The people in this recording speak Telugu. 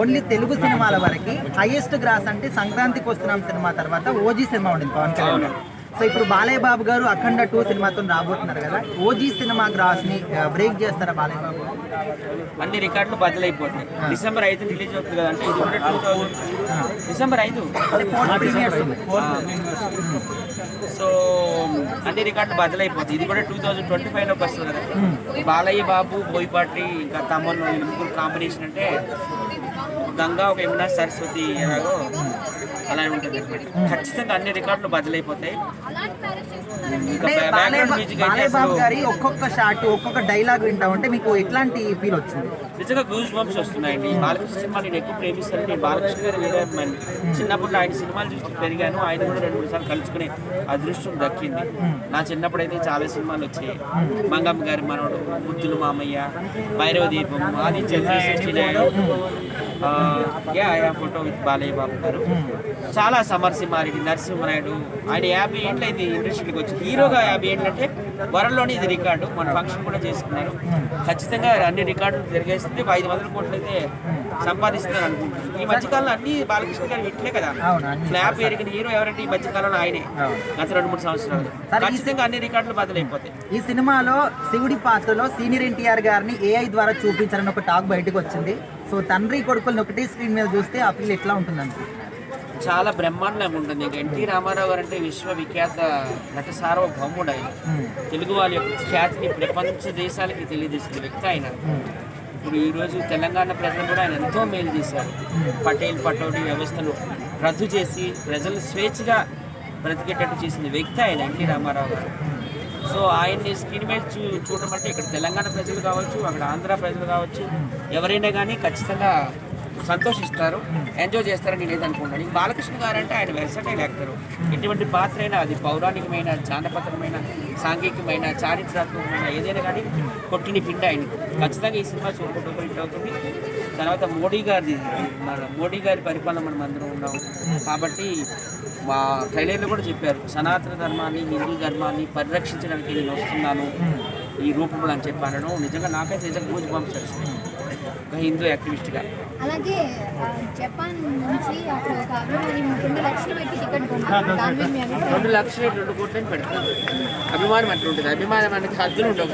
ఓన్లీ తెలుగు సినిమాల వరకు హైయెస్ట్ గ్రాస్ అంటే సంక్రాంతికి వస్తున్నాం సినిమా తర్వాత ఓజీ సినిమా ఉండింది పవన్ కళ్యాణ్ గారు. సో ఇప్పుడు బాలయ్య బాబు గారు అఖండ టూ సినిమాతో రాబోతున్నారు కదా. ఓజీ సినిమా గ్రాస్ని బ్రేక్ చేస్తారా బాలయ్య బాబు? అన్ని రికార్డులు బదులైపోతాయి డిసెంబర్ ఐదు రిలీజ్ అవుతుంది కదా అంటే ఇది కూడా టూ థౌజండ్ డిసెంబర్ ఐదు. సో అన్ని రికార్డులు బదులైపోతాయి ఇది కూడా టూ థౌజండ్ ట్వంటీ ఫైవ్లోకి వస్తుంది కదా. బాలయ్య బాబు బోయపాటి ఇంకా తమ్ముళ్ళు ముగ్గురు కాంబినేషన్ అంటే గంగా ఒక యమున సరస్వతి ఎలాగో అలా ఉంటుంది ఖచ్చితంగా అన్ని రికార్డులు బదులైపోతాయి. బాబు గారి ఒక్కొక్క షాట్ ఒక్కొక్క డైలాగ్ వింటా ఉంటే మీకు ఎట్లాంటి ఫీల్ వచ్చింది? నిజంగా గూస్ బంప్స్ వస్తున్నాయండి. బాలకృష్ణ సినిమా నేను ఎక్కువ ప్రేమిస్తాను. నేను బాలకృష్ణ గారి వీడియో చిన్నప్పుడు ఆయన సినిమాలు చూస్తూ పెరిగాను. ఆయన కూడా రెండు మూడు సార్లు కలుసుకునే అదృష్టం దక్కింది. నా చిన్నప్పుడు అయితే చాలా సినిమాలు వచ్చాయి. మంగమ్మ గారి మనవడు బుద్ధులు మామయ్య Bhairava Deepam three sixty nine yeah yeah photo with Balayya Babu garu. చాలా సమరసింహారెడ్డి నరసింహనాయుడు. ఆయన యాభై ఏళ్ళు అయితే ఇండస్ట్రీకి వచ్చి. హీరోగా యాభై ఏళ్ళు అంటే వరల్డ్లోనే ఇది రికార్డు. మన ఫంక్షన్ కూడా చేసుకున్నారు. ఖచ్చితంగా అన్ని రికార్డులు తిరిగేస్తుంది. ఒక ఐదు వందల కోట్లు అయితే సంపాదిస్తున్నారు అనుకుంటున్నాను ఈ మధ్యకాలంలో అన్ని బాలకృష్ణ గారు ఇట్లే కదా. ఫ్లాప్ ఎరిగిన హీరో ఎవరంటే ఈ మధ్యకాలంలో ఆయనే. గత రెండు మూడు సంవత్సరాలు. ఖచ్చితంగా అన్ని రికార్డులు బదులైపోతాయి. ఈ సినిమాలో శివుడి పాత్రలో సీనియర్ ఎన్టీఆర్ గారిని ఏఐ ద్వారా చూపించాలని ఒక టాక్ బయటకు వచ్చింది. సో తండ్రి కొడుకుల్ని ఒకటే స్క్రీన్ మీద చూస్తే ఆ ఫీల్ ఎట్లా ఉంటుంది అనుకుంటున్నారు చాలా బ్రహ్మాండంగా ఉంటుంది. ఇంకా ఎన్టీ రామారావు గారు అంటే విశ్వవిఖ్యాత నట సార్వభౌముడు ఆయన. తెలుగు వాళ్ళ యొక్క ఖ్యాతిని ప్రపంచ దేశాలకి తెలియజేసిన వ్యక్తి ఆయన. ఇప్పుడు ఈరోజు తెలంగాణ ప్రజలు కూడా ఆయన ఎంతో మేలు చేశారు. పటేల్ పటోడి వ్యవస్థను రద్దు చేసి ప్రజలు స్వేచ్ఛగా బ్రతికేటట్టు చేసిన వ్యక్తి ఆయన ఎన్టీ రామారావు గారు. సో ఆయన్ని స్క్రీన్ మీద చూ చూడడం అంటే ఇక్కడ తెలంగాణ ప్రజలు కావచ్చు అక్కడ ఆంధ్ర ప్రజలు కావచ్చు ఎవరైనా కానీ ఖచ్చితంగా సంతోషిస్తారు ఎంజాయ్ చేస్తారని నేను అనుకుంటాను ఈ బాలకృష్ణ గారు అంటే ఆయన వెర్సటైల్ యాక్టర్. ఎటువంటి పాత్ర అయినా అది పౌరాణికమైన జానపదమైన సాంఘికమైన చారిత్రాత్మకమైన ఏదైనా కానీ కొట్టిన పిండి ఆయన ఖచ్చితంగా ఈ సినిమా చూడకుండా హిట్ అవుతుంది. తర్వాత మోడీ గారిది మన మోడీ గారి పరిపాలన మనం అందరం ఉన్నాం. కాబట్టి మా ట్రైలర్లో కూడా చెప్పారు సనాతన ధర్మాన్ని హిందూ ధర్మాన్ని పరిరక్షించడానికి నేను వస్తున్నాను. ఈ రూపంలో అని చెప్పి అనడం నిజంగా నాకైతే నిజంగా పూజ పంపించారు ఒక హిందూ యాక్టివిస్ట్గా. అలాగే జపాన్ నుంచి రెండు లక్షలు పెట్టి టికెట్ రెండు లక్షలు రెండు కోట్లని పెడతారు. అభిమానం అట్లా ఉంటుంది అభిమానం అనేది హద్దులు ఉండవు.